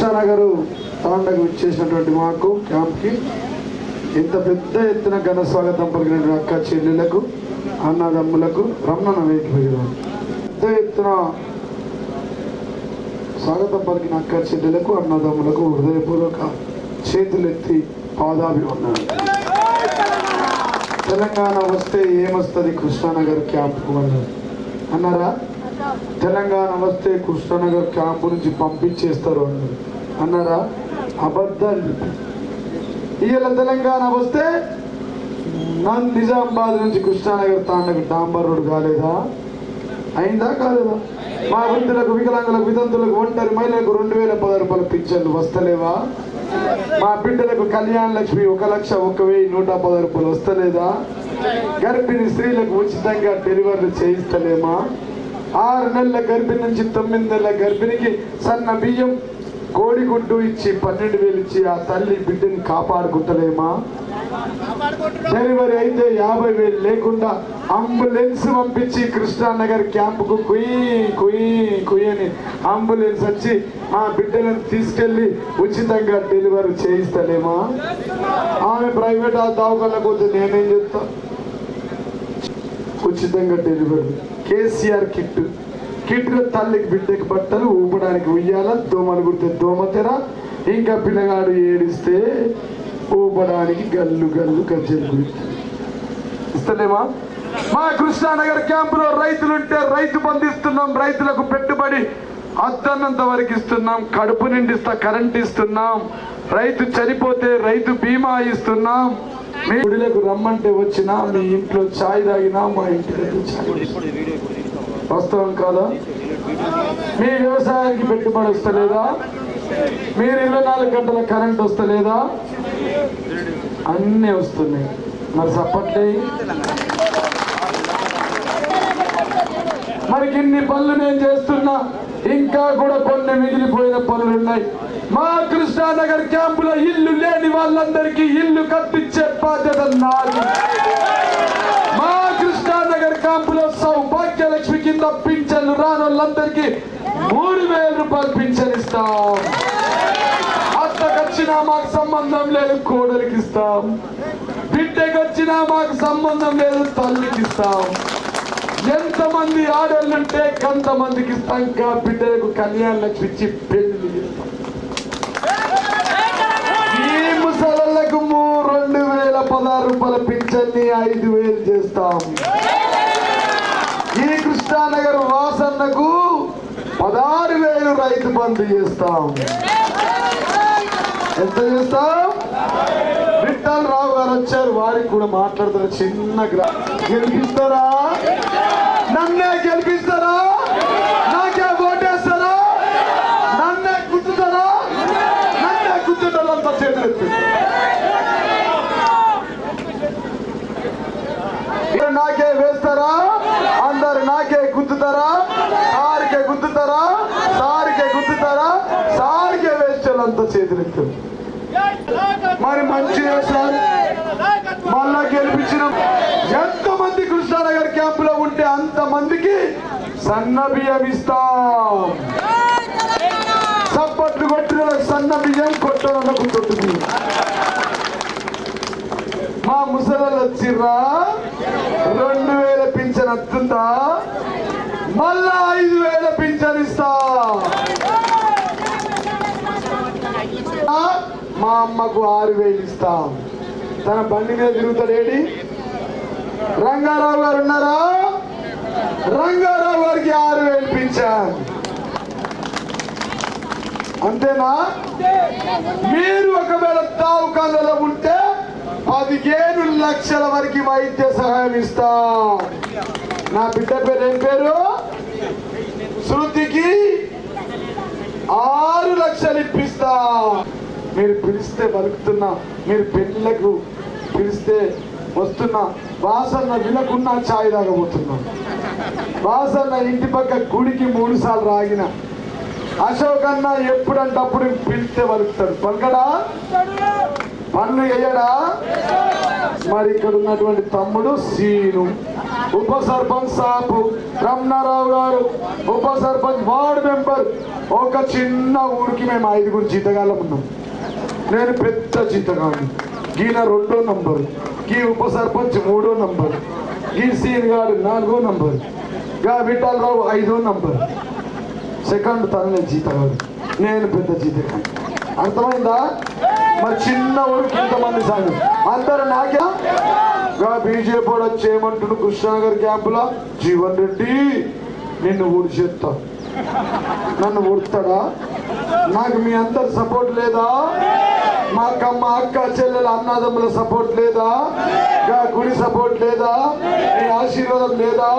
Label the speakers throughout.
Speaker 1: తాండకు ఇచ్చేసినటువంటి మాకు క్యాంప్కి ఇంత పెద్ద ఎత్తున ఘన స్వాగతం పలికినటువంటి అక్క చెల్లెలకు అన్నదమ్ములకు రమణ వేదిక పెద్ద ఎత్తున స్వాగతం పలికిన అక్క చెల్లెలకు అన్నదమ్ములకు హృదయపూర్వక చేతులెత్తి పాదాభివందనాలు. తెలంగాణ వస్తే ఏమొస్తుంది కృష్ణానగర్ క్యాంప్కు అన్నారు అన్నారా? తెలంగాణ వస్తే కృష్ణానగర్ క్యాంపు నుంచి పంపించేస్తారు అన్నారు అన్నారా? అబద్ధాలు చెప్పారు. ఇవాళ తెలంగాణ వస్తే నన్ను నిజామాబాద్ నుంచి కృష్ణానగర్ తాండకు డాంబర్ రోడ్ కాలేదా? అయిందా కాలేదా? మా వృద్ధులకు వికలాంగులకు వితంతులకు ఒంటరి మహిళలకు రెండు వేల పది రూపాయల పింఛన్లు వస్తలేవా? మా బిడ్డలకు కళ్యాణ లక్ష్మి ఒక లక్ష ఒక వెయ్యి నూట పది రూపాయలు వస్తలేదా? గర్భిణీ స్త్రీలకు ఉచితంగా డెలివరీలు చేయిస్తలేమా? ఆరు నెలల గర్భిణి నుంచి తొమ్మిది నెలల గర్భిణికి సన్న బియ్యం కోడిగుడ్డు ఇచ్చి పన్నెండు వేలు ఇచ్చి ఆ తల్లి బిడ్డని కాపాడుకుంటలేమా? డెలివరీ అయితే యాభై వేలు లేకుండా అంబులెన్స్ పంపించి కృష్ణానగర్ క్యాంపుకు కుయ్యి కుయ్యి కుయ్యి అని అంబులెన్స్ వచ్చి ఆ బిడ్డలను తీసుకెళ్ళి ఉచితంగా డెలివరీ చేయిస్తలేమా? ఆమె ప్రైవేట్ దవాఖానకు పోతే నేనేం చెప్తా ఉచితంగా డెలివరీ. కేసీఆర్ కిట్. కిట్లో తల్లికి బిడ్డకి బట్టలు ఊపడానికి ఉయ్యాల దోమలు కుడితే దోమతెర ఇంకా పిల్లగాడు ఏడిస్తే ఊపడానికి గల్లు గల్లు గజ్జలు కుడితే ఇస్తలేమా? మా కృష్ణానగర్ క్యాంపులో రైతులుంటే రైతు బంధిస్తున్నాం రైతులకు పెట్టుబడి అద్దన్నంత వరకు ఇస్తున్నాం కడుపు నిండిస్తా కరెంట్ ఇస్తున్నాం రైతు చనిపోతే రైతు బీమా ఇస్తున్నాం. మీ గుడిలకు రమ్మంటే వచ్చినా మీ ఇంట్లో ఛాయ్ తాగినా మా ఇంటికి ఛాయ్ వాస్తవం కాదా? మీ వ్యవసాయానికి పెట్టుబడి వస్తలేదా? మీరు ఇరవై నాలుగు గంటల కరెంట్ వస్తలేదా? అన్నీ వస్తున్నాయి. మరి సప్పట్లే. మరి ఇన్ని పనులు నేను చేస్తున్నా. ఇంకా కూడా కొన్ని మిగిలిపోయిన పనులు ఉన్నాయి. మా కృష్ణానగర్ క్యాంపులో ఇల్లు లేని వాళ్ళందరికీ ఇల్లు కట్టించే బాధ్యత నాది. మా కృష్ణానగర్ క్యాంపులో సౌభాగ్య లక్ష్మి కింద పింఛన్లు రాని వాళ్ళందరికీ మూడు వేల రూపాయలు పింఛన్ ఇస్తాం. అత్తకొచ్చినా మాకు సంబంధం లేదు కోడలికి ఇస్తాం. బిడ్డకి వచ్చినా మాకు సంబంధం లేదు తల్లికి ఇస్తాం. ఎంతమంది ఆడళ్ళుంటే కొంతమందికి ఇస్తాం బిడ్డలకు కళ్యాణ లక్ష్మి ఇచ్చి పెళ్ళి. ఈ ముసలకు రెండు వేల పదహారు రూపాయల పింఛన్ని ఐదు వేలు చేస్తాం. ఈ కృష్ణానగర్ వాసన్నకు పదహారు వేలు రైతు బంధు చేస్తాం. ఎంత చేస్తాం? విఠల్ రావు గారు వచ్చారు వారికి కూడా మాట్లాడుతారు. చిన్న గ్రా గెలిపిస్తారా? నన్నే గెలిపిస్తారా? నాకే ఓటేస్తారా? నన్నే గుర్తుతారా నన్నే గుర్తుంటారంతా చేతులు నాకే వేస్తారా? అందరు నాకే గుద్దుతారా సారికే గుద్దుతారా సారికే గుద్దుతారా సారికే వేస్తారంతా చేతులు మరి మంచి సార్ మళ్ళా గెలిపించిన ఎంతమంది కృష్ణానగర్ క్యాంపులో మందికి సన్న బియ్యం ఇస్తాం చప్పట్లు కొట్టిన సన్న బియ్యం కొట్టడానికి కొట్టు మా ముసలు వచ్చిర్రా? రెండు వేల పింఛన్ వస్తుందా మళ్ళా ఐదు వేల పింఛన్ ఇస్తా. మా అమ్మకు ఆరు వేలు ఇస్తాం. తన బండి మీద తిరుగుతాడేడి రంగారావు గారు ఉన్నారా? రంగారావు గారికి ఆరు వేలు పింఛన్. అంతేనా? మీరు ఒకవేళ తావుకాలలో ఉంటే పదిహేను లక్షల వరకు వైద్య సహాయం ఇస్తాం. నా బిడ్డ పేరు ఏం పేరు? శృతికి ఆరు లక్షలు ఇప్పిస్తా. మీరు పిలిస్తే బతుకుతున్నా మీరు పెళ్ళకు పిలిస్తే వస్తున్నా వాసన్న వినకున్నా ఛాయ్ తాగబోతున్నా వాసన్న ఇంటి పక్క గుడికి మూడు సార్లు రాగిన అశోక్ అన్న ఎప్పుడంటే అప్పుడు పిలిస్తే పలుకుతాడు పలకడా? పన్ను వేయడా? మరి ఇక్కడ ఉన్నటువంటి తమ్ముడు సీను ఉప సర్పంచ్ సాపు రమణారావు గారు ఉప సర్పంచ్ వార్డు మెంబర్. ఒక చిన్న ఊరికి మేము ఐదుగురు జీతగాళ్ళం ఉన్నాం. నేను పెద్ద జీతగాడిని ఈయన రెండో నంబరు ఈ ఉప సర్పంచ్ మూడో నంబరు ఈ సీన్ గారు నాలుగో నంబరు గా విఠాలరావు ఐదో నంబర్. సెకండ్ తననే జీతగాడు నేను పెద్ద జీతగాడు అర్థమైందా? మరి చిన్న ఊరికి ఇంతమంది సాగు. అందరు నాకే? గా బీజేపీ వచ్చేయమంటున్న వచ్చి ఏమంటుండు? కృష్ణానగర్ క్యాంపులో? జీవన్ రెడ్డి నిన్ను ఊడి చేస్తా నన్ను ఊడుతాడా? నాకు మీ అందరు సపోర్ట్ లేదా? మా అక్క మా అక్క చెల్లెల అన్నదమ్ముల సపోర్ట్ లేదా? గుడి సపోర్ట్ లేదా? నీ ఆశీర్వాదం లేదా?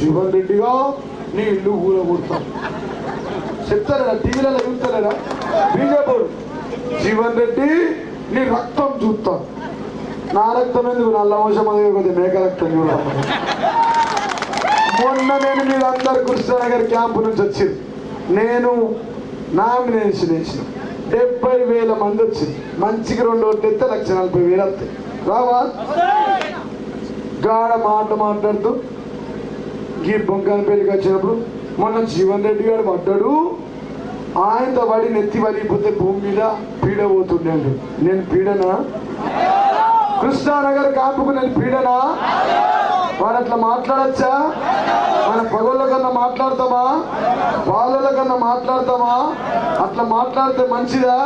Speaker 1: జీవన్ రెడ్డిగా నీ ఇల్లు ఊర ఊడతాం చెప్తారా? టీవీలలో చూస్తారా? బీజేపీ జీవన్ రెడ్డి నీ రక్తం చూస్తాం. నా రక్తం ఎందుకు? నల్ల వంశం అదే కొద్ది మేక రక్తం చూడాలి మొన్న నేను మీరందరు కృష్ణనగర్ క్యాంపు నుంచి వచ్చింది. నేను నామినేషన్ వేసిన డెబ్బై వేల మంది వచ్చింది మంచికి రెండు ఓట్లు ఎత్తే లక్ష నలభై వేలు వస్తాయి. రావా? గాడ మాట మాట్లాడుతూ ఈ బొంకాని పెళ్ళికి వచ్చినప్పుడు మొన్న జీవన్ రెడ్డి గారు పడ్డాడు. ఆయనతో పడి నెత్తి వలిగిపోతే భూమి మీద పీడ పోతుండే నేను పీడనా? కృష్ణానగర్ కాపుకు నేను పీడనా? వాడు అట్లా మాట్లాడచ్చా? మన పగోళ్ళ కన్నా మాట్లాడతామా బాలల కన్నా మాట్లాడతామా అట్లా మాట్లాడితే మంచిదా?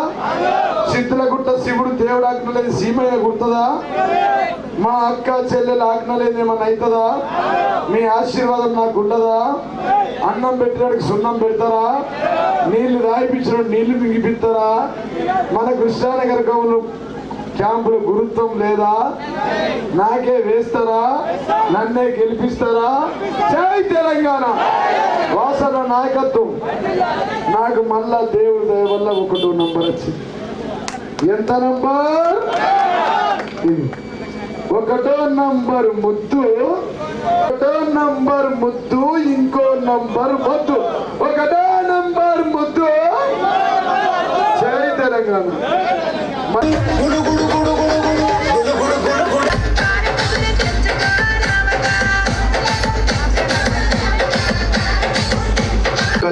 Speaker 1: సిద్ధుల గుట్ట శివుడు దేవుడు ఆజ్ఞలేదు సీమయ్య గుర్తుందా? మా అక్క చెల్లెలు ఆజ్ఞలేదు ఏమన్నా అవుతుందా? మీ ఆశీర్వాదం నాకు ఉండదా? అన్నం పెట్టినాడికి సున్నం పెడతారా? నీళ్ళు రాయిపించిన నీళ్ళు మింగిపిస్తారా? మన కృష్ణానగర్ కవులు క్యాంపులు గురుత్వం లేదా? నాకే వేస్తారా? నన్నే గెలిపిస్తారా? జై తెలంగాణ! వాసన నాయకత్వం. నాకు మళ్ళా దేవుడి దయ వల్ల ఒకటో నంబర్ వచ్చింది. ఎంత నంబర్? ఒకటో నంబర్ ముద్దు. ఒకటో నంబర్ ముద్దు ఇంకో నంబర్ ముద్దు. ఒకటో నంబర్ ముద్దు. జై తెలంగాణ!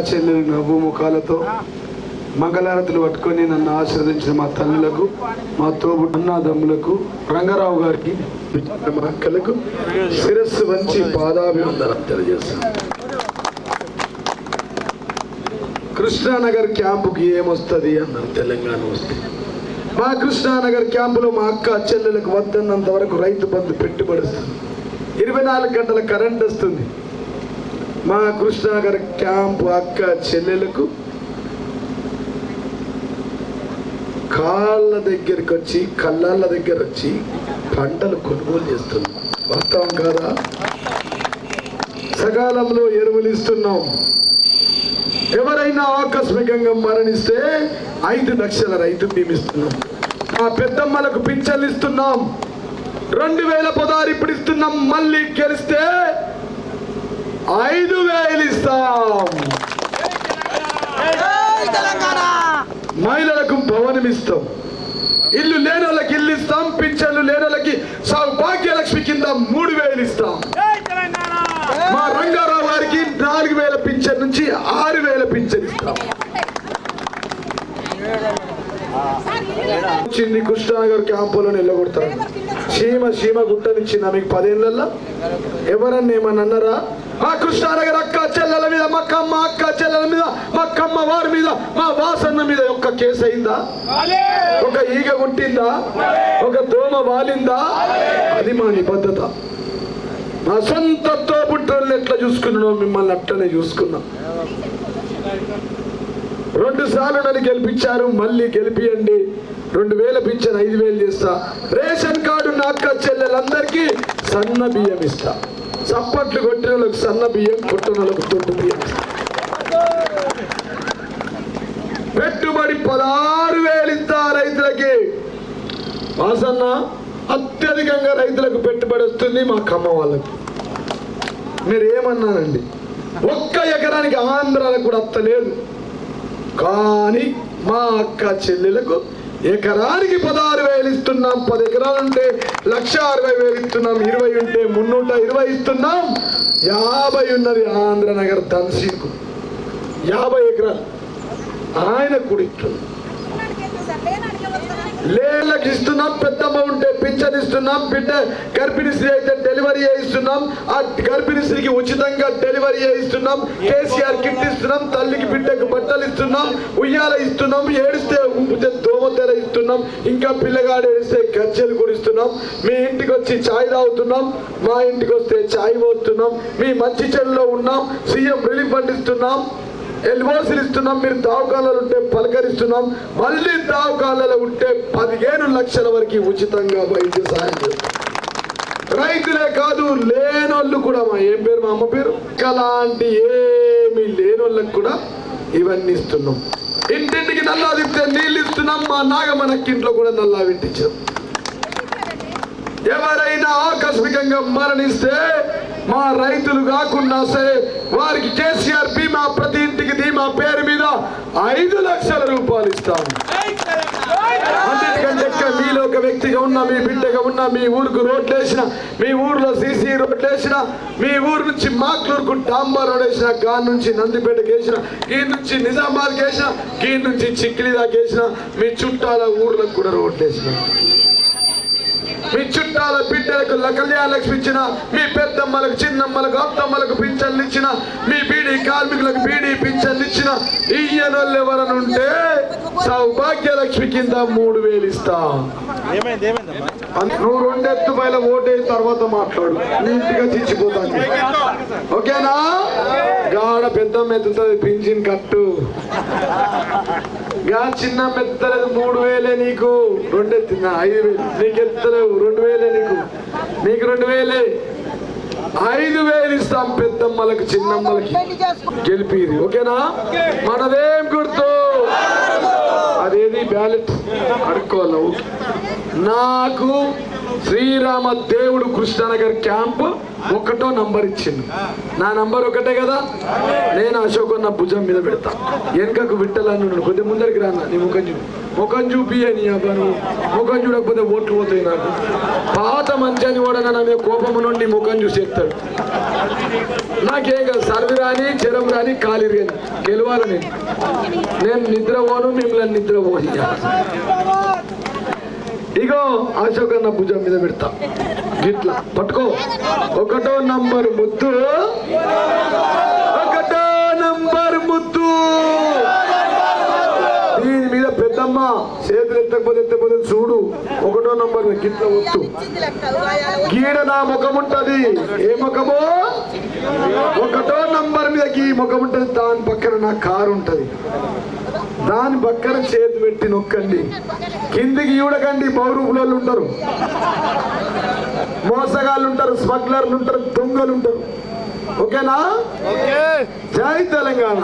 Speaker 1: చెల్లెలు నవ్వు ముఖాలతో మంగళారతులు పట్టుకొని నన్ను ఆశీర్వదించిన మా తల్లులకు మా తోబు అన్నాదమ్ములకు రంగారావు గారికి మా అక్కలకు శిరస్సు వంచి పాదాభివందనం తెలియజేస్తాను కృష్ణానగర్ క్యాంపుకి ఏమొస్తుంది అన్నారు తెలంగాణ వస్తే. మా కృష్ణానగర్ క్యాంపులో మా అక్క చెల్లెలకు వద్దన్నంత వరకు రైతు బంధు పెట్టుబడి వస్తుంది. ఇరవై నాలుగు గంటల కరెంట్ వస్తుంది. మా కృష్ణానగర్ క్యాంపు అక్క చెల్లెలకు కాళ్ళ దగ్గరికి వచ్చి కళ్ళాళ్ళ దగ్గర వచ్చి పంటలు కొనుగోలు చేస్తున్నాం వాస్తవం కాదా? సకాలంలో ఎరువులు ఇస్తున్నాం ఎవరైనా ఆకస్మికంగా మరణిస్తే ఐదు లక్షల రైతు బీమా ఇస్తున్నాం మా పెద్దమ్మలకు పింఛన్లు ఇస్తున్నాం. రెండు వేల పదహారు ఇప్పుడు ఇస్తున్నాం. మళ్ళీ గెలిస్తే ఐదు వేలు ఇస్తాం. మహిళలకు భవనం ఇస్తాం. ఇల్లు లేని వాళ్ళకి ఇల్లు ఇస్తాం. పింఛన్లు లేని వాళ్ళకి సౌభాగ్యలక్ష్మి కింద మూడు వేలు ఇస్తాం. మా రంగారావు గారికి నాలుగు వేల పింఛన్ నుంచి ఆరు వేల పింఛన్ ఇస్తాం. చిన్ని కృష్ణానగర్ క్యాంపులో నిలబడతారు. సీమ సీమ గుట్టనిచ్చిందా మీకు పదేళ్ళల్లో ఎవరన్నా ఏమన్నా అన్నారా? మా కృష్ణానగర్ అక్క చెల్లెల మీద మా అక్క చెల్లెల మీద మా వారి మీద మా వాసన్న మీద ఒక్క కేసు అయిందా? ఒక ఈగ గుట్టిందా ఒక దోమ వాలిందా? అది మా నిబద్ధత. వసంతతో పుట్టిన ఎట్లా చూసుకున్నానో మిమ్మల్ని అట్లనే చూసుకున్నాం. రెండు సార్లు నన్ను గెలిపించారు మళ్ళీ గెలిపియండి. రెండు వేల పింఛన్ ఐదు వేలు చేస్తా. రేషన్ కార్డు నాక్క చెల్లెలందరికీ సన్న బియ్యం ఇస్తా. చప్పట్లు కొట్టిన వాళ్ళకి సన్న బియ్యం కొట్టిన వాళ్ళకి తొట్టు బియ్యం పెట్టుబడి పదహారు వేలు ఇస్తా రైతులకి. వాసన్నా అత్యధికంగా రైతులకు పెట్టుబడి వస్తుంది మా ఖమ్మ వాళ్ళకి. మీరు ఏమన్నానండి? ఒక్క ఎకరానికి ఆంధ్రాలకు కూడా అత్తలేదు. కానీ మా అక్క చెల్లెలకు ఎకరానికి పదహారు వేలు ఇస్తున్నాం. పది ఎకరాలు ఉంటే లక్ష అరవై వేలు ఇస్తున్నాం. ఇరవై ఉంటే మున్నూట ఇరవై ఇస్తున్నాం. యాభై ఉన్నది ఆంధ్రనగర్ ధన్సీకు యాభై ఎకరాలు. ఆయన కూడా ఇస్తున్నాం లేళ్ళకి ఇస్తున్నాం పెద్దమ్మ ఉంటే పింఛన్ ఇస్తున్నాం బిడ్డ గర్భిణీ స్త్రీ అయితే డెలివరీ చేయిస్తున్నాం ఆ గర్భిణీ స్త్రీకి ఉచితంగా డెలివరీ చేయిస్తున్నాం కేసీఆర్ కిట్ ఇస్తున్నాం తల్లికి బిడ్డకు బట్టలు ఇస్తున్నాం ఉయ్యాల ఇస్తున్నాం ఏడిస్తే ఊపితే దోమతెర ఇస్తున్నాం ఇంకా పిల్లగాడు ఏడిస్తే గజ్జలు కురిస్తున్నాం మీ ఇంటికి వచ్చి చాయ్ తాగుతున్నాం మా ఇంటికి వస్తే చాయ్ పోస్తున్నాం మీ మంచి చెల్లో ఉన్నాం సీఎం రిలీఫ్ పండిస్తున్నాం ఇస్తున్నాం ఇస్తున్నాం మీరు దావకాలలో ఉంటే పలకరిస్తున్నాం. మళ్ళీ దావకాలలో ఉంటే పదిహేను లక్షల వరకు ఉచితంగా వైద్య సహాయం చేస్తాం. రైతులే కాదు లేనోళ్ళు కూడా మా ఏం పేరు మా అమ్మ పేరు? అలాంటి ఏమి లేనోళ్ళకి కూడా ఇవన్నీ ఇస్తున్నాం. ఇంటింటికి నల్లా తిప్పితే నీళ్ళు ఇస్తున్నాం మా నాగమనక్కింట్లో కూడా నల్లా వింటించాం ఎవరైనా ఆకస్మికంగా మరణిస్తే మా రైతులు కాకుండా సరే వారికి కేసీఆర్ బీమా ప్రతి ఇంటికి ధీమా పేరు మీద ఐదు లక్షల రూపాయలు ఇస్తాం. అన్నిటికంటే మీలో ఒక వ్యక్తిగా ఉన్న మీ బిడ్డగా ఉన్న మీ ఊరుకు రోడ్లు వేసిన మీ ఊర్లో సీసీ రోడ్లు వేసిన మీ ఊరు నుంచి మాక్లూరుకు డాంబర్ రోడ్ వేసిన గాన్ నుంచి నందిపేటకి వేసిన ఈ నుంచి నిజామాబాద్కి వేసిన ఈ నుంచి చిక్కిలి దాకా వేసిన మీ చుట్టాల ఊర్లకు కూడా రోడ్లు వేసిన. మీ చుట్టాల బిడ్డలకు ల- కళ్యాణ లక్ష్మి ఇచ్చిన మీ పెద్దమ్మలకు చిన్నమ్మలకు అత్తమ్మలకు పింఛన్లు ఇచ్చిన మీ బీడీ కార్మికులకు బీడీ పింఛన్లు ఇచ్చిన ఇయ్యనోళ్ళు ఎవరని ఉంటే సౌభాగ్య లక్ష్మి కింద మూడు వేలు ఇస్తా. నువ్వు రెండెత్తు పైన ఓటే తర్వాత మాట్లాడు. నీట్గా చిచ్చిపోతాను ఓకేనా? గాడ పెద్ద మెత్తుతుంది పింఛన్ కట్టు. గా చిన్న మెత్తలేదు మూడు వేలే నీకు. రెండెత్తిన ఐదు వేలు. నీకు ఎత్తలేవు. రెండు వేలే నీకు. నీకు రెండు వేలే. ఐదు వేలు ఇస్తాం పెద్దమ్మలకు చిన్నమ్మలకి. గెలిపిది ఓకేనా? మనదేం గుర్తు? అదేది బ్యాలెట్? అడుక్కోవాలి? నాకు శ్రీరామ దేవుడు కృష్ణనగర్ క్యాంప్ ఒకటో నంబర్ ఇచ్చింది నా నంబర్ ఒకటే కదా? నేను అశోక్ నా భుజం మీద పెడతా. వెనుకకు విట్టలను కొద్ది ముందరికి రాన్న నీ ముఖం చూడు. ముఖం చూపి నీ అబ్బా ముఖం చూడకపోతే ఓట్లు పోతాయి నాకు. పాత మంచి అని కూడా నా మీద నుండి ముఖం చూసేస్తాడు నాకేం కాదు. సర్వి రాని జ్వరం రాని కాలి రాని. గెలవాలి నేను. నేను నిద్రపోను మిమ్మల్ని నిద్రపోని ఇగో అశోక్ అన్న భుజం మీద పెడతా. గిట్లా. పట్టుకో. ఒకటో నంబర్ ముద్దు. ఒకటో నంబర్ ముద్దు. దీని మీద పెద్దమ్మ చేతులు ఎత్తకపోతే ఎత్తకపోతే చూడు. ఒకటో నంబర్ గిట్ల వద్దు గీడ నా ముఖం ఉంటది. ఏ ముఖమో? ఒకటో నంబర్ మీద గీ ముఖం ఉంటది. దాని పక్కన నా కారు ఉంటది. దాని పక్కన చేతి పెట్టి నొక్కండి కిందికి చూడకండి పౌరూపులు ఉంటారు. మోసగాళ్ళు ఉంటారు స్మగ్లర్లు ఉంటారు దొంగలు ఉంటారు ఓకేనా
Speaker 2: ఓకే
Speaker 1: జై తెలంగాణ.